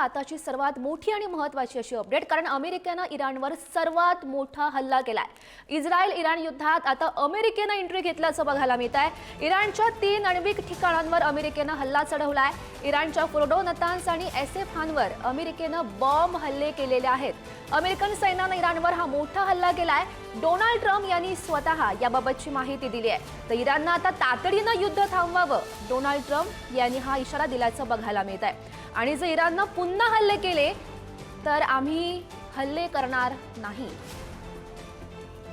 आताची सर्वात मोठी आणि महत्वाची अशी अपडेट कारण अमेरिकेनं इराणवर सर्वात मोठा हल्ला केलाय. इस्रायल इराण युद्धात आता अमेरिकेनं एंट्री घेतल्याचं बघायला मिळत आहे इराणच्या तीन अण्विक ठिकाणांवर अमेरिकेनं हल्ला चढवलाय. इराणच्या फोर्डो नतान्स आणि एसेफानवर अमेरिकेनं बॉम्ब हल्ले केलेले आहेत. अमेरिकन सैन्यानं इराणवर हा मोठा हल्ला केलाय. डोनाल्ड ट्रम्प यांनी स्वतः याबाबतची माहिती दिली आहे. तर इराणनं आता तातडीनं युद्ध थांबवावं. डोनाल्ड ट्रम्प यांनी हा इशारा दिल्याचं बघायला मिळत आहे आणि जर इराणनं पुन्हा हल्ले केले तर आम्ही हल्ले करणार नाही.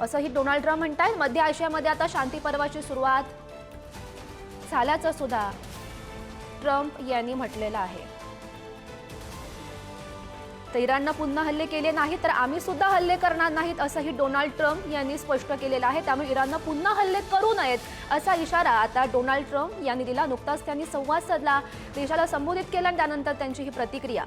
असंही डोनाल्ड ट्रम्प म्हणतायत. मध्य आशियामध्ये आता शांती पर्वाची सुरुवात झाल्याचं सुद्धा ट्रम्प यांनी म्हटलेलं आहे. तर इराणनं पुन्हा हल्ले केले नाही तर आम्ही सुद्धा हल्ले करणार नाहीत असंही डोनाल्ड ट्रम्प यांनी स्पष्ट केलेलं आहे. त्यामुळे इराणनं पुन्हा हल्ले करू नयेत असा इशारा आता डोनाल्ड ट्रम्प यांनी दिला. नुकताच त्यांनी संवाद साधला देशाला संबोधित केला आणि त्यानंतर त्यांची ही प्रतिक्रिया.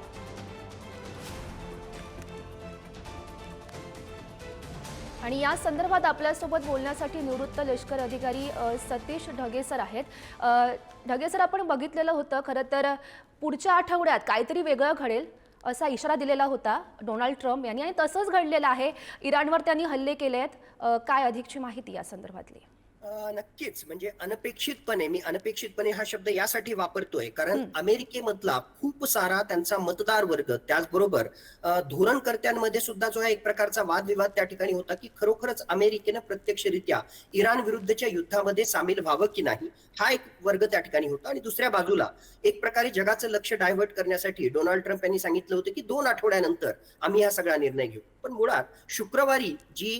आणि या संदर्भात आपल्यासोबत बोलण्यासाठी निवृत्त लष्कर अधिकारी सतीश ढगेसर आहेत. ढगेसर आपण बघितलेलं होतं खरं तर पुढच्या आठवड्यात काहीतरी वेगळं घडेल. असा इशारा दिलेला होता डोनाल्ड ट्रम्प यांनी. आणि तसंच घडलेलं आहे. इराणवर त्यांनी हल्ले केले आहेत काय अधिकची माहिती या संदर्भातली? नक्कीच. म्हणजे अनपेक्षितपणे मी अनपेक्षितपणे हा शब्द यासाठी वापरतोय. कारण अमेरिकेमधला खूप सारा त्यांचा मतदार वर्ग त्याचबरोबर धोरणकर्त्यांमध्ये सुद्धा जो आहे एक प्रकारचा वादविवाद त्या ठिकाणी होता की खरोखरच अमेरिकेनं प्रत्यक्षरित्या इराण विरुद्धच्या युद्धामध्ये सामील व्हावं की नाही हा एक वर्ग त्या ठिकाणी होता. आणि दुसऱ्या बाजूला एक प्रकारे जगाचं लक्ष डायव्हर्ट करण्यासाठी डोनाल्ड ट्रम्प यांनी सांगितलं होतं की दोन आठवड्यानंतर आम्ही हा सगळा निर्णय घेऊ. पण मुळात शुक्रवारी जी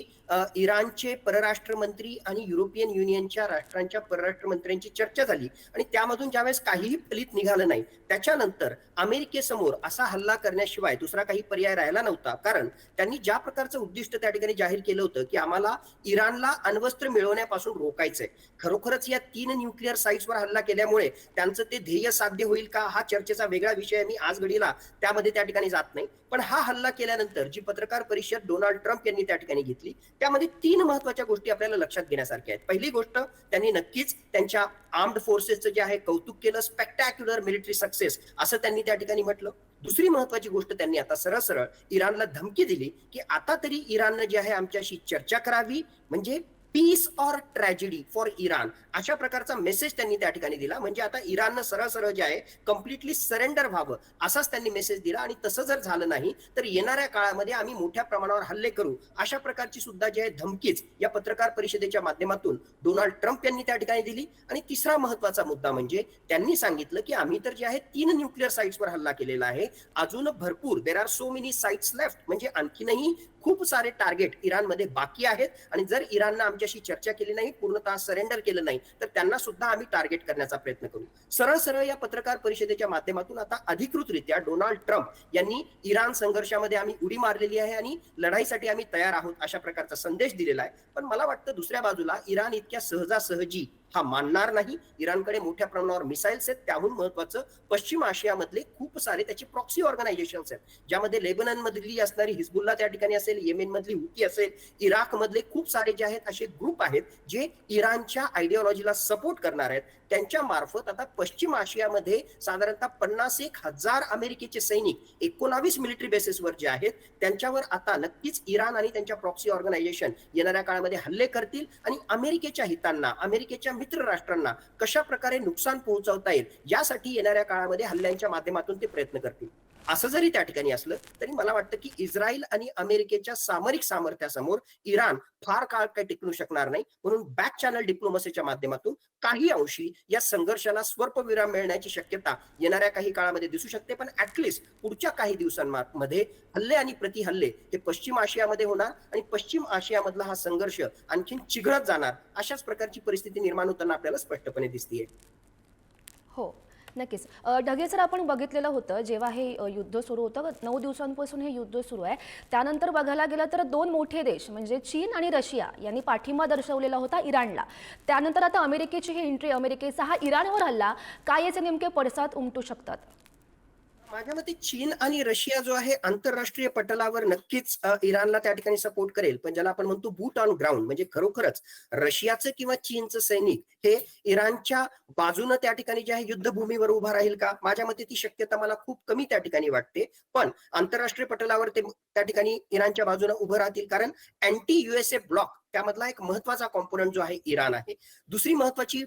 इराणचे परराष्ट्र मंत्री आणि युरोपियन युनियनच्या राष्ट्रांच्या परराष्ट्र मंत्र्यांची चर्चा झाली. आणि त्यामधून ज्यावेळेस काहीही फलित निघालं नाही त्याच्यानंतर अमेरिकेसमोर असा हल्ला करण्याशिवाय दुसरा काही पर्याय राहिला नव्हता. कारण त्यांनी ज्या प्रकारचं उद्दिष्ट त्या ठिकाणी जाहीर केलं होतं की आम्हाला इराणला अण्वस्त्र मिळवण्यापासून रोखायचंय. खरोखरच या तीन न्यूक्लिअर साईट्सवर हल्ला केल्यामुळे त्यांचं ते ध्येय साध्य होईल का हा चर्चेचा वेगळा विषय मी आज घडीला त्यामध्ये त्या ठिकाणी जात नाही. पण हा हल्ला केल्यानंतर जी पत्रकार परिषद डोनाल्ड ट्रम्प यांनी त्या ठिकाणी घेतली त्यामध्ये तीन महत्त्वाच्या गोष्टी आपल्याला लक्षात घेण्यासारख्या आहेत. पहिली गोष्ट त्यांनी नक्कीच त्यांच्या आर्म्ड फोर्सेसचं जे आहे कौतुक केलं स्पेक्टॅक्युलर मिलिटरी सक्सेस असं त्यांनी त्या ठिकाणी म्हटलं. दुसरी महत्वाची गोष्ट त्यांनी आता सरळ सरळ इराणला धमकी दिली की आता तरी इराणनं जे आहे आमच्याशी चर्चा करावी म्हणजे peace or tragedy for Iran अशा प्रकारचा मेसेज त्यांनी त्या ठिकाणी दिला. म्हणजे आता इराणनं सरळ सरळ जे आहे कम्प्लिटली सरेंडर व्हावं असाच त्यांनी मेसेज दिला. आणि तसं जर झालं नाही तर येणाऱ्या काळामध्ये आम्ही मोठ्या प्रमाणावर हल्ले करू. अशा प्रकारची सुद्धा जी आहे धमकीच या पत्रकार परिषदेच्या माध्यमातून डोनाल्ड ट्रम्प यांनी त्या ठिकाणी दिली. आणि तिसरा महत्त्वाचा मुद्दा म्हणजे त्यांनी सांगितलं की आम्ही तर जे आहे तीन न्यूक्लिअर साईट्सवर हल्ला केलेला आहे. अजून भरपूर. There are so many sites left म्हणजे आणखीनही खूप सारे टार्गेट इराणमध्ये बाकी आहेत. आणि जर इराणनं आमच्याशी चर्चा केली नाही पूर्णतः सरेंडर केलं नाही तर त्यांना सुद्धा आम्ही टार्गेट करण्याचा प्रयत्न करू. सरळ सरळ या पत्रकार परिषदेच्या माध्यमातून आता अधिकृतरित्या डोनाल्ड ट्रम्प यांनी इराण संघर्षामध्ये आम्ही उडी मारलेली आहे आणि लढाईसाठी आम्ही तयार आहोत अशा प्रकारचा संदेश दिलेला आहे. पण मला वाटतं दुसऱ्या बाजूला इराण इतक्या सहजासहजी हा मानणार नाही. इराणकडे मोठ्या प्रमाणावर मिसाईल्स आहेत. त्याहून महत्वाचं पश्चिम आशियामधले खूप सारे त्याचे प्रॉक्सी ऑर्गनायझेशन्स आहेत. ज्यामध्ये लेबनन मधली असणारी हिजबुल्ला त्या ठिकाणी असेल येमेन मधली हुती असेल इराक मधले खूप सारे जे आहेत असे ग्रुप आहेत जे इराणच्या आयडिओलॉजीला सपोर्ट करणार आहेत. त्यांच्या मार्फत आता पश्चिम आशियामध्ये साधारणतः पन्नास एक हजार अमेरिकेचे सैनिक एकोणावीस मिलिटरी बेसिसवर जे आहेत त्यांच्यावर आता नक्कीच इराण आणि त्यांच्या प्रॉक्सी ऑर्गनायझेशन येणाऱ्या काळामध्ये हल्ले करतील आणि अमेरिकेच्या हितांना अमेरिकेच्या मित्र राष्ट्रांना कशा प्रकारे नुकसान पोहोचवता येईल यासाठी येणाऱ्या काळामध्ये हल्ल्यांच्या माध्यमातून ते प्रयत्न करतील. असं जरी त्या ठिकाणी असलं तरी मला वाटतं की इस्रायल आणि अमेरिकेच्या सामरिक सामर्थ्यासमोर इराण फार काळ काही टिकू शकणार नाही. म्हणून बॅक चॅनल डिप्लोमसीच्या माध्यमातून काही अंशी या संघर्षाला स्वल्पविराम मिळण्याची शक्यता येणाऱ्या काही काळामध्ये दिसू शकते. पण ऍटलिस्ट पुढच्या काही दिवसांमध्ये हल्ले आणि प्रतिहल्ले हे पश्चिम आशियामध्ये होणार आणि पश्चिम आशियामधला हा संघर्ष आणखीन चिघळत जाणार अशाच प्रकारची परिस्थिती निर्माण होताना आपल्याला स्पष्टपणे दिसतीये. हो. नक्कीच. ढगे सर आपण बघितलेलं होतं जेव्हा हे युद्ध सुरू होतं नऊ दिवसांपासून हे युद्ध सुरू आहे. त्यानंतर बघायला गेलं तर दोन मोठे देश म्हणजे चीन आणि रशिया यांनी पाठिंबा दर्शवलेला होता इराणला. त्यानंतर आता अमेरिकेची ही एंट्री अमेरिकेचा हा इराणवर हल्ला काय याचे नेमके पडसाद उमटू शकतात? माझ्या मते चीन आणि रशिया जो आहे आंतरराष्ट्रीय पटलावर नक्कीच इराणला त्या ठिकाणी सपोर्ट करेल. पण ज्याला आपण म्हणतो बूट ऑन ग्राउंड म्हणजे खरोखरच रशियाचं किंवा चीनचं सैनिक हे इराणच्या बाजूनं त्या ठिकाणी जे आहे युद्धभूमीवर उभा राहील का? माझ्या मते ती शक्यता मला खूप कमी त्या ठिकाणी वाटते. पण आंतरराष्ट्रीय पटलावर ते त्या ठिकाणी इराणच्या बाजूनं उभं राहतील. कारण अँटी युएसए ब्लॉक त्यामधला एक महत्त्वाचा कॉम्पोनंट जो आहे इराण आहे. दुसरी महत्वाची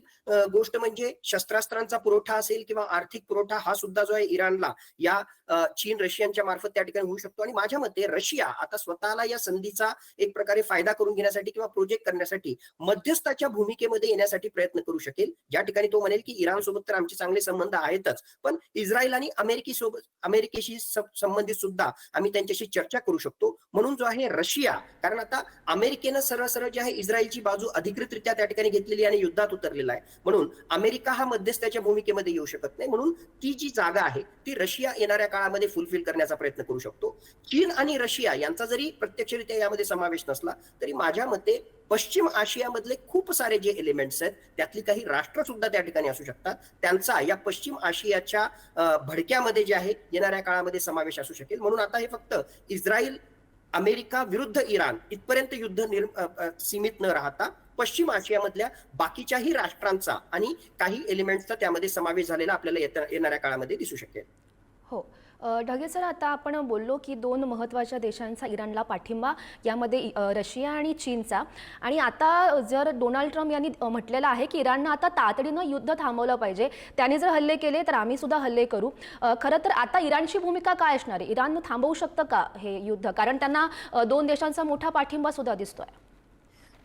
गोष्ट म्हणजे शस्त्रास्त्रांचा पुरवठा असेल किंवा आर्थिक पुरवठा हा सुद्धा जो आहे इराणला या चीन रशियनच्या मार्फत त्या ठिकाणी होऊ शकतो. आणि माझ्या मते रशिया आता स्वतःला या संधीचा एक प्रकारे फायदा करून घेण्यासाठी किंवा प्रोजेक्ट करण्यासाठी मध्यस्थाच्या भूमिकेमध्ये येण्यासाठी प्रयत्न करू शकेल. ज्या ठिकाणी तो म्हणेल की इराण सोबत तर आमचे चांगले संबंध आहेतच. पण इस्रायल आणि अमेरिकी सोबत अमेरिकेशी संबंधित सुद्धा आम्ही त्यांच्याशी चर्चा करू शकतो. म्हणून जो आहे रशिया कारण आता अमेरिकेनं सरळ सरळ जे आहे इस्रायलची बाजू अधिकृतरित्या त्या ठिकाणी घेतलेली आणि युद्धात उतरलेला आहे. म्हणून अमेरिका हा मध्यस्थाच्या भूमिकेमध्ये येऊ शकत नाही. म्हणून ती जी जागा आहे ती रशिया येणाऱ्या काळामध्ये फुलफिल करण्याचा प्रयत्न करू शकतो. चीन आणि रशिया यांचा जरी प्रत्यक्षरित्या यामध्ये समावेश नसला तरी माझ्या मते पश्चिम आशियामधले खूप सारे जे एलिमेंट्स आहेत त्यातली काही राष्ट्र सुद्धा त्या ठिकाणी असू शकतात. त्यांचा या पश्चिम आशियाच्या भडक्यामध्ये जे आहे येणाऱ्या काळामध्ये समावेश असू शकेल. म्हणून आता हे फक्त इस्रायल अमेरिका विरुद्ध इराण इथपर्यंत युद्ध निर्म सीमित न राहता पश्चिम आशियामधल्या बाकीच्याही राष्ट्रांचा आणि काही एलिमेंट्सचा त्यामध्ये समावेश झालेला आपल्याला येणाऱ्या काळामध्ये दिसू शकेल. हो. ढगे सर आता आपण बोललो की दोन महत्त्वाच्या देशांचा इराणला पाठिंबा यामध्ये रशिया आणि चीनचा. आणि आता जर डोनाल्ड ट्रम्प यांनी म्हटलेलं आहे की इराणनं आता तातडीनं युद्ध थांबवलं पाहिजे त्याने जर हल्ले केले तर आम्ही सुद्धा हल्ले करू. खरं तर आता इराणची भूमिका काय असणार आहे? इराण थांबवू शकतं का हे युद्ध? कारण त्यांना दोन देशांचा मोठा पाठिंबा सुद्धा दिसतोय.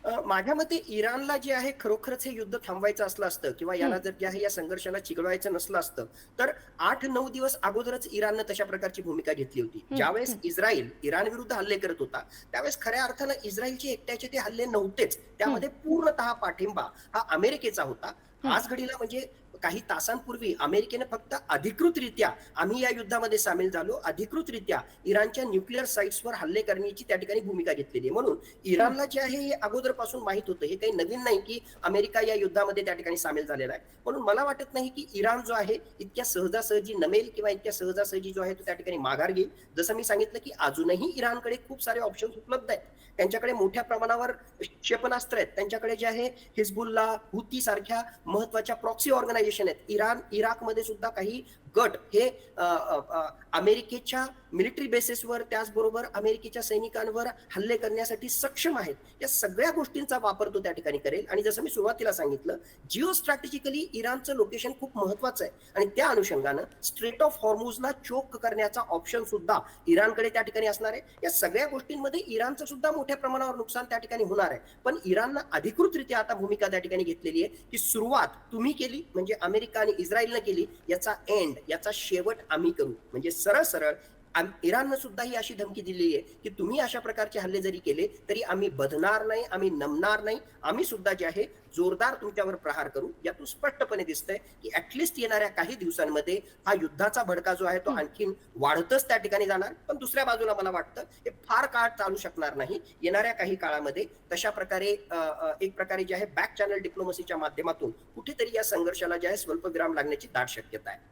माझ्या मते इराणला जे आहे खरोखरच हे युद्ध थांबवायचं असलं असतं किंवा याला जर जे आहे या संघर्षाला चिघळवायचं नसलं असतं तर आठ नऊ दिवस अगोदरच इराणनं तशा प्रकारची भूमिका घेतली होती. ज्यावेळेस इस्रायल इराण विरुद्ध हल्ले करत होता त्यावेळेस खऱ्या अर्थानं इस्रायलचे एकट्याचे ते हल्ले नव्हतेच. त्यामध्ये पूर्णतः पाठिंबा हा अमेरिकेचा होता. आज घडीला म्हणजे काही तासांपूर्वी अमेरिकेने फक्त अधिकृतरित्या आम्ही या युद्धामध्ये सामील झालो. अधिकृतरित्या इराणच्या न्यूक्लिअर साईट्सवर हल्ले करण्याची त्या ठिकाणी भूमिका घेतलेली आहे. म्हणून इराणला जे आहे हे अगोदरपासून माहीत होतं. हे काही नवीन नाही की अमेरिका या युद्धामध्ये त्या ठिकाणी सामील झालेला आहे. म्हणून मला वाटत नाही की इराण जो आहे इतक्या सहजासहजी नमेल किंवा इतक्या सहजासहजी जो आहे तो त्या ठिकाणी माघार घेईल. जसं मी सांगितलं की अजूनही इराणकडे खूप सारे ऑप्शन्स उपलब्ध आहेत. त्यांच्याकडे मोठ्या प्रमाणावर क्षेपणास्त्र आहेत. त्यांच्याकडे जे आहे हिजबुल्ला हुती सारख्या महत्त्वाच्या प्रॉक्सी ऑर्गनायझेशन आहेत. इराण इराकमध्ये सुद्धा काही गट हे अमेरिकेच्या मिलिटरी बेसिसवर त्याचबरोबर अमेरिकेच्या सैनिकांवर हल्ले करण्यासाठी सक्षम आहेत. या सगळ्या गोष्टींचा वापर तो त्या ठिकाणी करेल. आणि जसं मी सुरुवातीला सांगितलं जिओ स्ट्रॅटेजिकली इराणचं लोकेशन खूप महत्वाचं आहे. आणि त्या अनुषंगानं स्ट्रेट ऑफ हॉर्मुजला चोक करण्याचा ऑप्शन सुद्धा इराणकडे त्या ठिकाणी असणार आहे. या सगळ्या गोष्टींमध्ये इराणचं सुद्धा मोठ्या प्रमाणावर नुकसान त्या ठिकाणी होणार आहे. पण इराणनं अधिकृतरित्या आता भूमिका त्या ठिकाणी घेतलेली आहे की सुरुवात तुम्ही केली म्हणजे अमेरिका आणि इस्रायलनं केली याचा एंड याचा शेवट आम्ही करू. म्हणजे सरळ सरळ इराणनं सुद्धा ही अशी धमकी दिलेली आहे की तुम्ही अशा प्रकारचे हल्ले जरी केले तरी आम्ही बधणार नाही आम्ही नमणार नाही. आम्ही सुद्धा जे आहे जोरदार तुमच्यावर प्रहार करू. यातून स्पष्टपणे दिसतंय की ऍटलिस्ट येणाऱ्या काही दिवसांमध्ये हा युद्धाचा भडका जो आहे तो आणखीन वाढतच त्या ठिकाणी जाणार. पण दुसऱ्या बाजूला मला वाटतं हे फार काळ चालू शकणार नाही. येणाऱ्या काही काळामध्ये तशा प्रकारे एक प्रकारे जे आहे बॅक चॅनल डिप्लोमसीच्या माध्यमातून कुठेतरी या संघर्षाला जे आहे स्वल्पविराम लागण्याची दाट शक्यता आहे.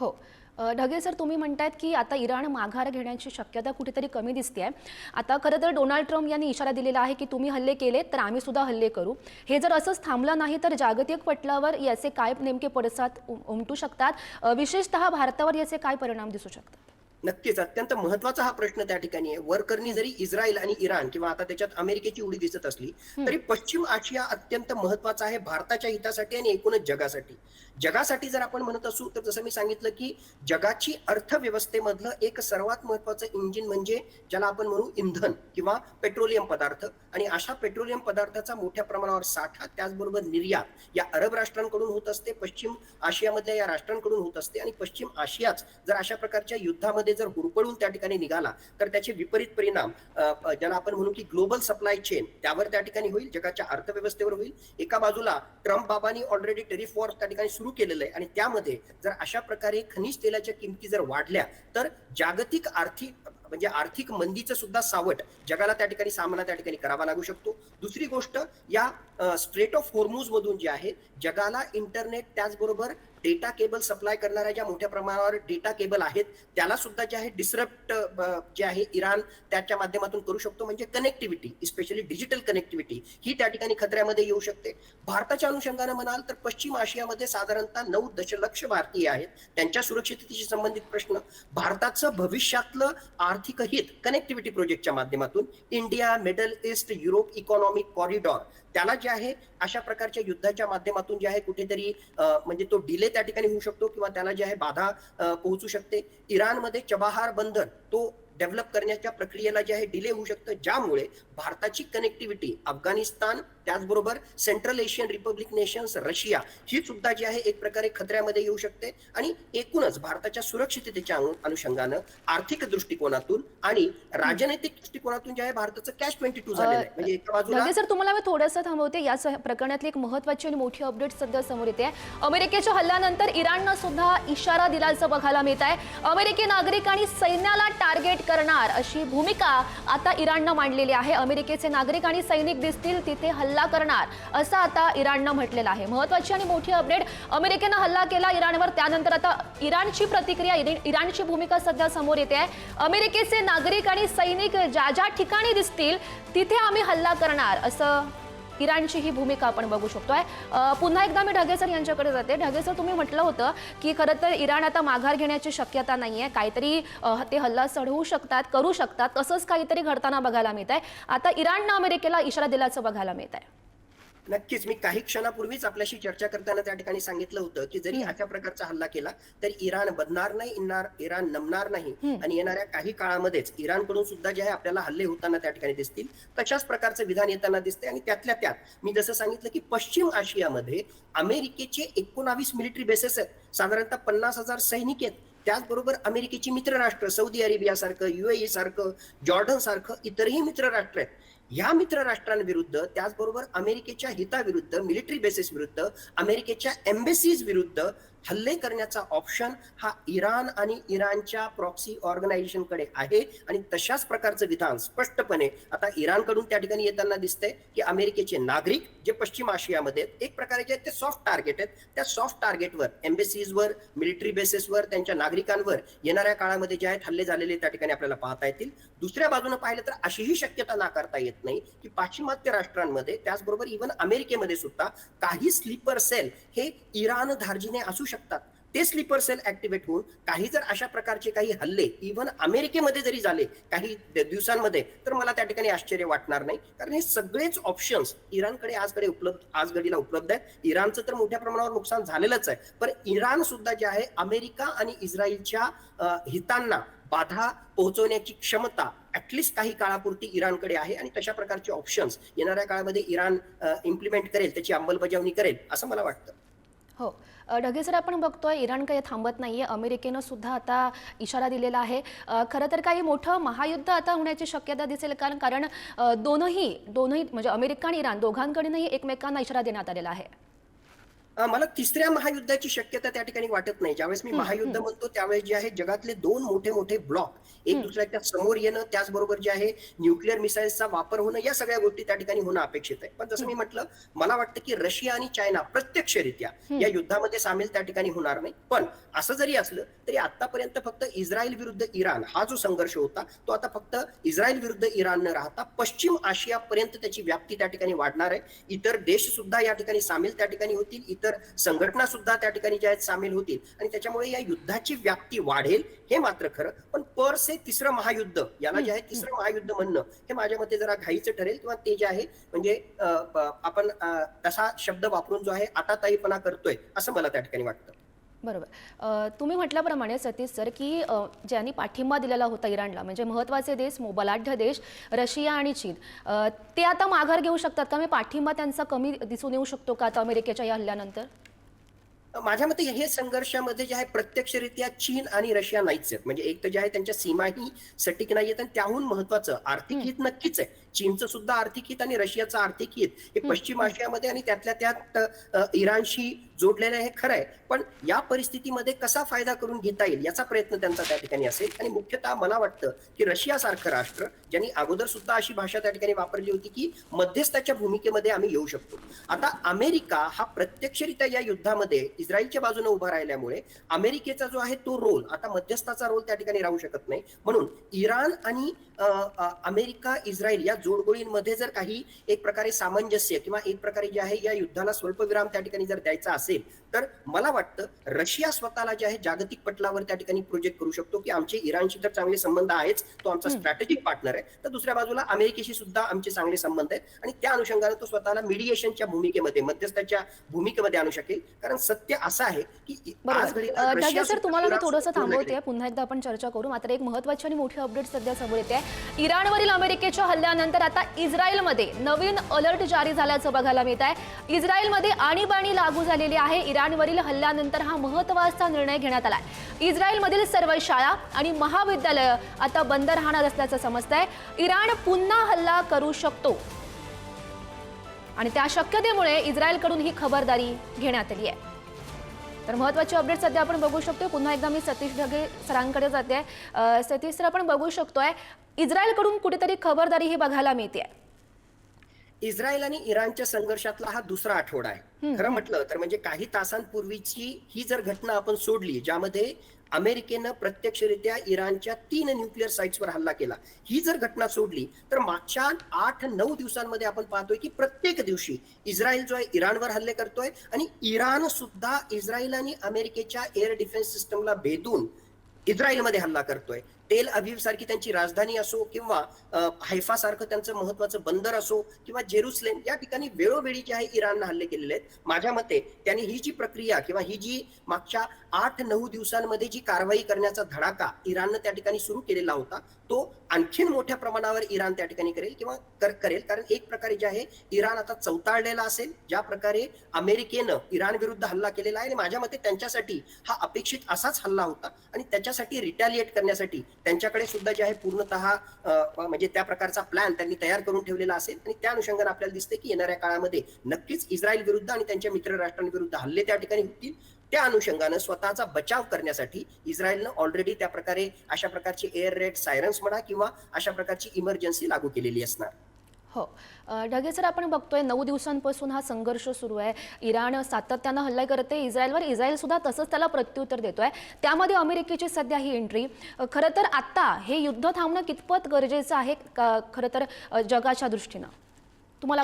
हो. ढगे सर तुम्ही म्हणतायत की आता इराण माघार घेण्याची शक्यता कुठेतरी कमी दिसते आहे आता खरं तर डोनाल्ड ट्रम्प यांनी इशारा दिलेला आहे की तुम्ही हल्ले केले तर आम्ही सुद्धा हल्ले करू. हे जर असंच थांबलं नाही तर जागतिक पटलावर याचे काय नेमके पडसाद उम- उमटू शकतात? विशेषतः भारतावर याचे काय परिणाम दिसू शकतात? नक्कीच अत्यंत महत्त्वाचा हा प्रश्न त्या ठिकाणी आहे. वरकरणी जरी इस्रायल आणि इराण किंवा आता त्याच्यात अमेरिकेची उडी दिसत असली तरी पश्चिम आशिया अत्यंत महत्त्वाचा आहे भारताच्या हितासाठी आणि एकूणच जगासाठी. जगासाठी जर आपण म्हणत असू तर जसं मी सांगितलं की जगाची अर्थव्यवस्थेमधलं एक सर्वात महत्वाचं इंजिन म्हणजे ज्याला आपण म्हणू इंधन किंवा पेट्रोलियम पदार्थ. आणि अशा पेट्रोलियम पदार्थाचा मोठ्या प्रमाणावर साठा त्याचबरोबर निर्यात या अरब राष्ट्रांकडून होत असते पश्चिम आशियामधल्या या राष्ट्रांकडून होत असते आणि पश्चिम आशियाच जर अशा प्रकारच्या युद्धामध्ये जर हुरपळून त्या ठिकाणी निघाला तर त्याचे विपरीत परिणाम ज्याला आपण म्हणू की ग्लोबल सप्लाय चेन त्यावर त्या ठिकाणी होईल जगाच्या अर्थव्यवस्थेवर होईल. एका बाजूला ट्रम्प बाबांनी ऑलरेडी टेरिफ वॉर त्या ठिकाणी सुरू केलेलं आहे आणि त्यामध्ये जर अशा प्रकारे खनिज तेलाच्या किमती जर वाढल्या तर जागतिक आर्थिक म्हणजे आर्थिक मंदीचं सुद्धा सावट जगाला त्या ठिकाणी सामना त्या ठिकाणी करावा लागू शकतो. दुसरी गोष्ट या स्ट्रेट ऑफ हॉर्मूज मधून जे आहे जगाला इंटरनेट त्याचबरोबर डेटा केबल सप्लाय करणाऱ्या ज्या मोठ्या प्रमाणावर डेटा केबल आहेत त्याला सुद्धा जे आहे डिसरप्ट जे आहे इराण त्याच्या माध्यमातून करू शकतो. म्हणजे कनेक्टिव्हिटी स्पेशली डिजिटल कनेक्टिव्हिटी ही त्या ठिकाणी खतऱ्यामध्ये येऊ शकते. भारताच्या अनुषंगानं म्हणाल तर पश्चिम आशियामध्ये साधारणतः नऊ दशलक्ष भारतीय आहेत. त्यांच्या सुरक्षिततेशी संबंधित प्रश्न. भारताचं भविष्यातलं आर्थिक हित कनेक्टिव्हिटी प्रोजेक्टच्या माध्यमातून India Middle East Europe economic corridor त्याला जे आहे अशा प्रकारच्या युद्धाच्या माध्यमातून जे आहे कुठेतरी म्हणजे तो डिले त्या ठिकाणी होऊ शकतो किंवा त्याला जे आहे बाधा पोहोचू शकते. इराणमध्ये चबाहार बंदर तो डेव्हलप करण्याच्या प्रक्रियेला जे आहे डिले होऊ शकतं. ज्यामुळे भारताची कनेक्टिव्हिटी अफगाणिस्तान त्याचबरोबर Central Asian Republic nations Russia ही सुद्धा जी आहे एक प्रकारे खतऱ्यामध्ये येऊ शकते. आणि एकूणच भारताच्या सुरक्षिततेच्या अनु- अनुषंगानं आर्थिक दृष्टिकोनातून आणि राजनैतिक दृष्टिकोनातून जे आहे भारताचं कॅश ट्वेंटी टू झालेलं आहे. म्हणजे एका बाजूला सर तुम्हाला मी थोडंसं थांबवते. या प्रकरणातली एक महत्वाची आणि मोठी अपडेट सध्या समोर येते. अमेरिकेच्या हल्ल्यानंतर इराणनं सुद्धा इशारा दिल्याचं बघायला मिळत आहे. अमेरिकी नागरिक आणि सैन्याला टार्गेट करणार अशी भूमिका आता इराणनं मांडलेली आहे. अमेरिकेचे नागरिक आणि सैनिक दिसतील तिथे हल्ला करणार असं आता इराणनं म्हटलेलं आहे. महत्वाची आणि मोठी अपडेट अमेरिकेनं हल्ला केला इराणवर त्यानंतर आता इराणची प्रतिक्रिया इराणची भूमिका सध्या समोर येते आहे. अमेरिकेचे नागरिक आणि सैनिक ज्या ज्या ठिकाणी दिसतील तिथे आम्ही हल्ला करणार असं इराणची ही भूमिका आपण बघू शकतोय. पुन्हा एकदा मी ढगे सर यांच्याकडे जाते. ढगे सर तुम्ही म्हटलं होतं की खरं तर इराण आता माघार घेण्याची शक्यता नाही आहे काहीतरी ते हल्ला चढवू शकतात करू शकतात. तसंच काहीतरी घडताना बघायला मिळत आहे आता इराणनं अमेरिकेला इशारा दिल्याचं बघायला मिळत आहे नक्कीच मी काही क्षणापूर्वीच आपल्याशी चर्चा करताना त्या ठिकाणी सांगितलं होतं की जरी अशा प्रकारचा हल्ला केला तर इराण बदणार नाही इराण नमणार नाही. आणि येणाऱ्या काही काळामध्येच इराणकडून सुद्धा जे आहे आपल्याला हल्ले होताना त्या ठिकाणी दिसतील तशाच प्रकारचं विधान येताना दिसते आणि त्यातल्या त्यात मी जसं सांगितलं की पश्चिम आशियामध्ये अमेरिकेचे एकोणावीस मिलिटरी बेसेस आहेत. साधारणतः पन्नास हजार सैनिक आहेत. त्याचबरोबर अमेरिकेची मित्र राष्ट्र सौदी अरेबियासारखं युएई सारखं जॉर्डन सारखं इतरही मित्र राष्ट्र आहेत. या मित्र राष्ट्रांविरुद्ध त्याचबरोबर अमेरिकेच्या हिताविरुद्ध मिलिटरी बेसिस विरुद्ध अमेरिकेच्या एम्बेसीज विरुद्ध हल्ले करण्याचा ऑप्शन हा इराण आणि इराणच्या प्रॉक्सी ऑर्गनायझेशनकडे आहे. आणि तशाच प्रकारचं विधान स्पष्टपणे आता इराणकडून त्या ठिकाणी येताना दिसतंय की अमेरिकेचे नागरिक जे पश्चिम आशियामध्ये एक प्रकारे जे आहेत ते सॉफ्ट टार्गेट आहेत. त्या सॉफ्ट टार्गेटवर एम्बेसीजवर मिलिटरी बेसिसवर त्यांच्या नागरिकांवर येणाऱ्या काळामध्ये जे आहेत हल्ले झालेले त्या ठिकाणी आपल्याला पाहता येतील. दुसऱ्या बाजूने पाहिलं तर अशीही शक्यता नाकारता येत नाही की पाश्चिमात्य राष्ट्रांमध्ये त्याचबरोबर इव्हन अमेरिकेमध्ये सुद्धा काही स्लीपर सेल हे इराण धार्जिने असू शकतात. ते स्लीपर सेल ऍक्टिव्हेट होऊन काही जर अशा प्रकारचे काही हल्ले इव्हन अमेरिकेमध्ये जरी झाले काही दिवसांमध्ये तर मला त्या ठिकाणी आश्चर्य वाटणार नाही. कारण हे सगळेच ऑप्शन्स इराणकडे आजकडे उपलब्ध आज घडीला उपलब्ध आहेत. इराणचं तर मोठ्या प्रमाणावर नुकसान झालेलंच आहे. पण इराण सुद्धा जे आहे अमेरिका आणि इस्रायलच्या हितांना बाधा पोहोचवण्याची क्षमता ऍटलिस्ट काही काळापुरती इराणकडे आहे आणि तशा प्रकारचे ऑप्शन्स येणाऱ्या काळामध्ये इराण इम्प्लिमेंट करेल त्याची अंमलबजावणी करेल असं मला वाटतं. हो. ढगे सर आपण बघतोय इराण काही थांबत नाहीये अमेरिकेनं सुद्धा आता इशारा दिलेला आहे. खरं तर काही मोठं महायुद्ध आता होण्याची शक्यता दिसेल कारण कारण दोनही दोनही म्हणजे अमेरिका आणि इराण दोघांकडूनही एकमेकांना इशारा देण्यात आलेला आहे. मला तिसऱ्या महायुद्धाची शक्यता त्या ठिकाणी वाटत नाही. ज्यावेळेस मी महायुद्ध म्हणतो त्यावेळेस जे आहे जगातले दोन मोठे मोठे ब्लॉक एक दुसऱ्याच्या समोर येणं त्याचबरोबर जे आहे न्यूक्लिअर मिसाईल्सचा वापर होणं या सगळ्या गोष्टी त्या ठिकाणी होणं अपेक्षित आहे. पण जसं मी म्हटलं मला वाटतं की रशिया आणि चायना प्रत्यक्षरित्या या युद्धामध्ये सामील त्या ठिकाणी होणार नाही. पण असं जरी असलं तरी आतापर्यंत फक्त इस्रायल विरुद्ध इराण हा जो संघर्ष होता तो आता फक्त इस्रायल विरुद्ध इराण न राहता पश्चिम आशियापर्यंत त्याची व्याप्ती त्या ठिकाणी वाढणार आहे. इतर देश सुद्धा या ठिकाणी सामील त्या ठिकाणी होतील. इतर संघटना सुद्धा त्या ठिकाणी ज्या आहेत सामील होतील. आणि त्याच्यामुळे या युद्धाची व्याप्ती वाढेल हे मात्र खरं. पण पर से तिसरं महायुद्ध याला जे आहे तिसरं महायुद्ध म्हणणं हे माझ्या मते जरा घाईचं ठरेल किंवा ते जे आहे म्हणजे आपण तसा शब्द वापरून जो आहे आताताईपणा करतोय असं मला त्या ठिकाणी वाटतं. बरोबर. तुम्ही म्हटल्याप्रमाणे सतीश सर की ज्यांनी पाठिंबा दिलेला होता इराणला म्हणजे महत्त्वाचे देश बलाढ्य देश रशिया आणि चीन ते आता माघार घेऊ शकतात का? मी पाठिंबा त्यांचा कमी दिसून येऊ शकतो का आता अमेरिकेच्या या हल्ल्यानंतर? माझ्या मते हे संघर्षामध्ये जे आहे प्रत्यक्षरित्या चीन आणि रशिया नाहीच आहेत. म्हणजे एक तर जे आहे त्यांच्या सीमाही सटीक नाही आहेत आणि त्याहून महत्वाचं आर्थिक हित नक्कीच आहे. चीनचं सुद्धा आर्थिक हित आणि रशियाचं आर्थिक हित हे पश्चिम आशियामध्ये आणि त्यातल्या त्यात इराणशी जोडलेलं आहे हे खरं आहे. पण या परिस्थितीमध्ये कसा फायदा करून घेता येईल याचा प्रयत्न त्यांचा त्या ठिकाणी असेल. आणि मुख्यतः मला वाटतं की रशिया सारखं राष्ट्र ज्यांनी अगोदर सुद्धा अशी भाषा त्या ठिकाणी वापरली होती की मध्यस्थाच्या भूमिकेमध्ये आम्ही येऊ शकतो. आता अमेरिका हा प्रत्यक्षरित्या या युद्धामध्ये इस्रायलच्या बाजूने उभा राहिल्यामुळे अमेरिकेचा जो आहे तो रोल आता मध्यस्थाचा रोल त्या ठिकाणी राहू शकत नाही. म्हणून इराण आणि अमेरिका इस्रायल या जोडगोळींमध्ये जर काही एक प्रकारे सामंजस्य किंवा एक प्रकारे जे आहे या युद्धाला स्वल्पविराम त्या ठिकाणी जर द्यायचा असेल तर मला वाटतं रशिया स्वतःला जे आहे जागतिक पटलावर त्या ठिकाणी प्रोजेक्ट करू शकतो की आमचे इराणशी तर चांगले संबंध आहेच तो आमचा स्ट्रॅटेजिक पार्टनर आहे. तर दुसऱ्या बाजूला अमेरिकेशी सुद्धा आमचे चांगले संबंध आहेत आणि त्या अनुषंगाने तो स्वतःला मिडिएशनच्या भूमिकेमध्ये मध्यस्थाच्या भूमिकेमध्ये आणू शकेल. कारण सत्य असं आहे की सर तुम्हाला मी थोडंसं थांबवते पुन्हा एकदा आपण चर्चा करू. मात्र एक महत्वाची आणि मोठी अपडेट सध्या समोर येते. इराणवरील अमेरिकेच्या हल्ल्यानंतर तर आता इस्रायलमध्ये नवीन अलर्ट जारी झाल्याचं बघायला मिळत आहे. इस्रायलमध्ये आणीबाणी लागू झालेली आहे. इराणवरील हल्ल्यानंतर हा महत्त्वाचा निर्णय घेण्यात आलाय. इस्रायलमधील सर्व शाळा आणि महाविद्यालय आता बंद राहणार असल्याचं समजतंय. इराण पुन्हा हल्ला करू शकतो. आणि त्या शक्यतेमुळे इस्रायलकडून ही खबरदारी घेण्यात आली आहे. तर महत्वाची अपडेट सध्या आपण बघू शकतो पुन्हा एकदा मी सतीश ढगे सरांकडे जाते. सतीश सर आपण बघू शकतोय इस्रायलकडून कुठेतरी खबरदारी ही बघायला मिळते. इस्रायल आणि इराणच्या संघर्षातला हा दुसरा आठवडा आहे. खरं म्हटलं तर म्हणजे काही तासांपूर्वीची ही जर घटना आपण सोडली ज्यामध्ये अमेरिकेनं प्रत्यक्षरित्या इराणच्या तीन न्यूक्लिअर साइट्सवर हल्ला केला ही जर घटना सोडली तर मागच्या आठ नऊ दिवसांमध्ये आपण पाहतोय की प्रत्येक दिवशी इस्रायल जो आहे इराणवर हल्ले करतोय आणि इराण सुद्धा इस्रायल आणि अमेरिकेच्या एअर डिफेन्स सिस्टमला भेदून इस्रायलमध्ये हल्ला करतोय. तेल अभिव सारखी त्यांची राजधानी असो किंवा हैफा सारखं त्यांचं महत्वाचं बंदर असो किंवा जेरुसलेम या ठिकाणी वेळोवेळी जे आहे इराणनं हल्ले केलेले आहेत. माझ्या मते त्यांनी ही जी प्रक्रिया किंवा ही जी मागच्या आठ नऊ दिवसांमध्ये जी कारवाई करण्याचा धडाका इराणनं त्या ठिकाणी सुरू केलेला होता तो आणखीन मोठ्या प्रमाणावर इराण त्या ठिकाणी करेल किंवा कर- करेल. कारण एक प्रकारे जे आहे इराण आता चौताळलेला असेल ज्या प्रकारे अमेरिकेनं इराण विरुद्ध हल्ला केलेला आहे आणि माझ्या मते त्यांच्यासाठी हा अपेक्षित असाच हल्ला होता. आणि त्याच्यासाठी रिटॅलिएट करण्यासाठी त्यांच्याकडे सुद्धा जे आहे पूर्णतः म्हणजे त्या प्रकारचा प्लॅन त्यांनी तयार करून ठेवलेला असेल. आणि त्या अनुषंगाने आपल्याला दिसते की येणाऱ्या काळामध्ये नक्कीच इस्रायल विरुद्ध आणि त्यांच्या मित्र राष्ट्रांविरुद्ध हल्ले त्या ठिकाणी होतील. त्या अनुषंगानं स्वतःचा बचाव करण्यासाठी इस्रायलनं ऑलरेडी त्या प्रकारे अशा प्रकारची एअर रेड सायरन्स म्हणा किंवा अशा प्रकारची इमर्जन्सी लागू केलेली असणार. हो. ढगे सर आपण बघतोय नऊ दिवसांपासून हा संघर्ष सुरू आहे. इराण सातत्यानं हल्ला करते इस्रायलवर इस्रायल सुद्धा तसंच त्याला प्रत्युत्तर देतोय. त्यामध्ये अमेरिकेची सध्या ही एंट्री खरं तर आता हे युद्ध थांबणं कितपत गरजेचं आहे खरं तर जगाच्या दृष्टीनं? तुम्हाला?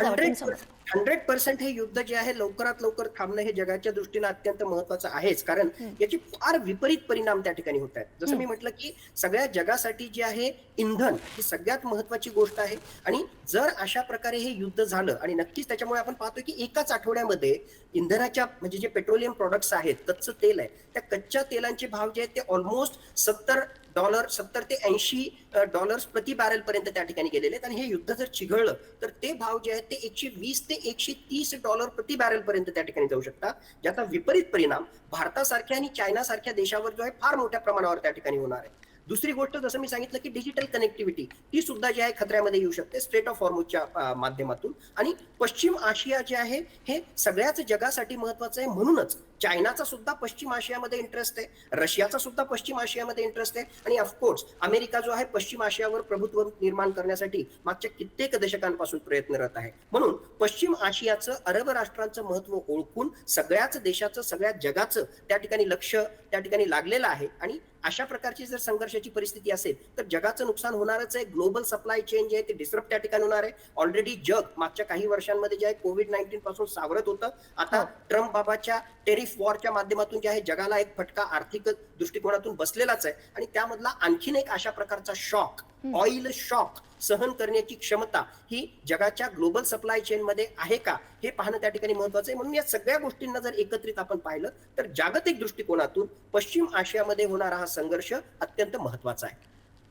हंड्रेड पर्सेंट हे युद्ध जे आहे लवकरात लवकर थांबणं हे जगाच्या दृष्टीनं अत्यंत महत्वाचं आहेच. कारण याचे फार विपरीत परिणाम त्या ठिकाणी होत आहेत. जसं मी म्हटलं की सगळ्या जगासाठी जे आहे इंधन ही सगळ्यात महत्वाची गोष्ट आहे. आणि जर अशा प्रकारे हे युद्ध झालं आणि नक्कीच त्याच्यामुळे आपण पाहतोय की एकाच आठवड्यामध्ये इंधनाच्या म्हणजे जे पेट्रोलियम प्रोडक्ट्स आहेत कच्चं तेल आहे त्या कच्च्या तेलांचे भाव जे आहेत ते ऑलमोस्ट सत्तर डॉलर सत्तर ते ऐंशी डॉलर्स प्रति बॅरल पर्यंत त्या ठिकाणी गेलेले आहेत. आणि हे युद्ध जर चिघळलं तर ते भाव जे आहेत ते एकशे वीस ते एकशे तीस डॉलर प्रति बॅरल पर्यंत त्या ठिकाणी जाऊ शकतात ज्याचा विपरीत परिणाम भारतासारख्या आणि चायनासारख्या देशावर जो आहे फार मोठ्या प्रमाणावर त्या ठिकाणी होणार आहे. दुसरी गोष्ट जसं मी सांगितलं की डिजिटल कनेक्टिव्हिटी ती सुद्धा जी आहे खतऱ्यामध्ये येऊ शकते. स्ट्रेट ऑफ फॉर्मोच्या माध्यमातून. आणि पश्चिम आशिया जे आहे हे सगळ्याच जगासाठी महत्वाचं आहे म्हणूनच चायनाचा सुद्धा पश्चिम आशियामध्ये इंटरेस्ट आहे. रशियाचा सुद्धा पश्चिम आशियामध्ये इंटरेस्ट आहे. आणि ऑफकोर्स अमेरिका जो आहे पश्चिम आशियावर प्रभुत्व निर्माण करण्यासाठी मागच्या कित्येक दशकांपासून प्रयत्नरत आहे. म्हणून पश्चिम आशियाचं अरब राष्ट्रांचं महत्त्व ओळखून सगळ्याच देशाचं सगळ्या जगाचं त्या ठिकाणी लक्ष त्या ठिकाणी लागलेलं आहे. आणि अशा प्रकारची जर संघर्षाची परिस्थिती असेल तर जगाचं नुकसान होणारच आहे. ग्लोबल सप्लाय चेन जे आहे ते डिस्टर्ब त्या ठिकाणी होणार आहे. ऑलरेडी जग मागच्या काही वर्षांमध्ये जे आहे कोविड नाईन्टीन पासून सावरत होतं. आता ट्रम्प बाबाच्या टेरिफ वॉरच्या माध्यमातून जे आहे जगाला एक फटका आर्थिक दृष्टिकोनातून बसलेलाच आहे. आणि त्यामधला आणखीन एक अशा प्रकारचा शॉक ऑइल शॉक सहन करण्याची क्षमता ही जगाच्या ग्लोबल सप्लाय चेन मध्ये आहे का हे पाहणं त्या ठिकाणी महत्वाचं आहे. म्हणून या सगळ्या गोष्टींना जर एकत्रित आपण पाहिलं तर जागतिक दृष्टिकोनातून पश्चिम आशियामध्ये होणारा हा संघर्ष अत्यंत महत्त्वाचा आहे.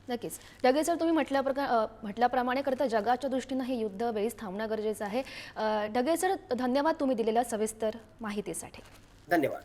नक्कीच. जगे सर तुम्ही म्हटल्या प्रकार म्हटल्याप्रमाणे करता जगाच्या दृष्टीनं हे युद्ध वेळीच थांबणं गरजेचं आहे. ढगे सर धन्यवाद तुम्ही दिलेल्या सविस्तर माहितीसाठी. धन्यवाद.